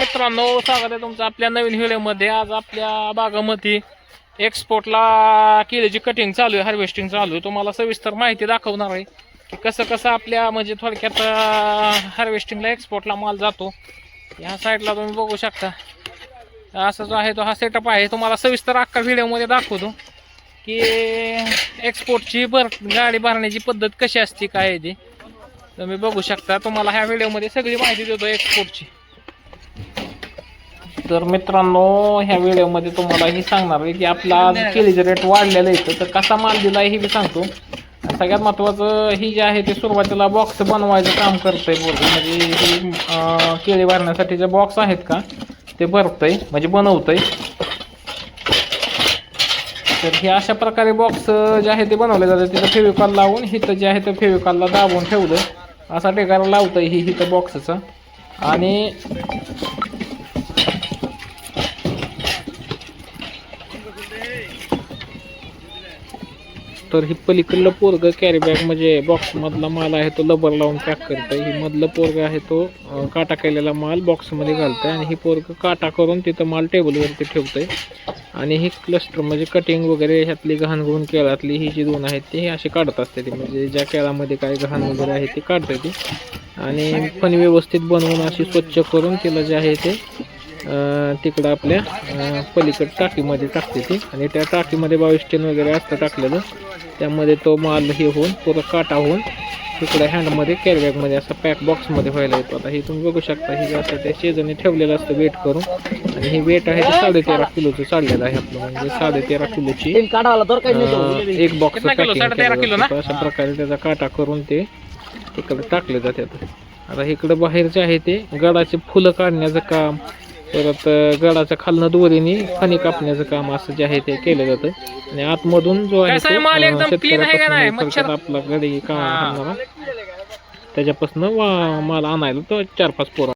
मित्रांनो स्वागत आहे तुमचं आपल्या नवीन व्हिडिओमध्ये. आज आपल्या बागामध्ये एक्सपोर्टला केळीची कटिंग चालू आहे हार्वेस्टिंग चालू आहे. तुम्हाला सविस्तर माहिती दाखवणार आहे. की कसं कसं आपल्या म्हणजे थोडक्यात हार्वेस्टिंगला एक्सपोर्टला माल जातो. ह्या साईडला तुम्ही बघू शकता. असा जो आहे तो हा सेटअप आहे. तुम्हाला सविस्तर अख्खा व्हिडिओमध्ये दाखवतो की एक्सपोर्टची भर गाडी भरण्याची पद्धत कशी असते काय आहे ती. तुम्ही बघू शकता. तुम्हाला ह्या व्हिडिओमध्ये सगळी माहिती देतो एक्सपोर्टची तर मित्रांनो ह्या व्हिडिओमध्ये तुम्हाला हे सांगणार आहे की आपला आज केळीचे रेट वाढलेलं आहे तर कसा माल दिला आहे हे मी सांगतो. आणि सगळ्यात महत्त्वाचं ही जे आहे ते सुरुवातीला बॉक्स बनवायचं काम करतंय बोलतो म्हणजे ही अं, केळी भरण्यासाठी जे बॉक्स आहेत का ते भरतंय म्हणजे बनवतंय. तर हे अशा प्रकारे बॉक्स जे आहे ते बनवले जाते तिथं फेविकॉल लावून हिथं जे आहे ते फेविकॉलला दाबून ठेवलं. असा टेकायला लावतंय ही हिथं बॉक्सचं आणि तर ही पलीकडलं पोरग कॅरी बॅग म्हणजे बॉक्स मधला माल आहे तो लबर लावून पॅक करतंय. ही मधलं पोरग आहे तो काटा केलेला माल बॉक्समध्ये घालतंय आणि ही पोरग काटा करून तिथं माल टेबलवरती ठेवतंय. आणि ही क्लस्टर म्हणजे कटिंग वगैरे ह्यातली घाणगुण केळातली ही जी दोन आहेत ती अशी काढत असते ती. म्हणजे ज्या केळामध्ये काय घाण वगैरे आहे ती काढते ती. आणि पण व्यवस्थित बनवून अशी स्वच्छ करून तिला जे आहे ते तिकडं आपल्या पलीकड टाकीमध्ये टाकते ती. आणि त्या टाकीमध्ये बावीस टेन वगैरे असतं टाकलेलं. त्यामध्ये तो माल हे होऊन पुरं काटा होऊन तिकडे हँडमध्ये कॅरीबॅगमध्ये असं पॅक बॉक्समध्ये व्हायला येतो. आता हे तुम्ही बघू शकता हे असं त्या शेजारी ठेवलेलं असतं वेट करून. आणि हे वेट आहे ते साडेतेरा किलोचं चाललेलं आहे आपलं. म्हणजे साडेतेरा किलोची एक बॉक्स कितना किलो? साडेतेरा किलो ना? अशा प्रकारे त्याचा काटा करून ते तिकडे टाकले जातात आता इकडे बाहेरचे आहे ते गडाचे फुलं काढण्याचं काम. परत गडाच्या खालनं दोरीने फणी कापण्याचं काम असं जे आहे ते केलं जातं. आणि आतमधून जो आहे शेतकऱ्यापासून आपला गडी काम त्याच्यापासून माल आणायला तो चार पाच पोरं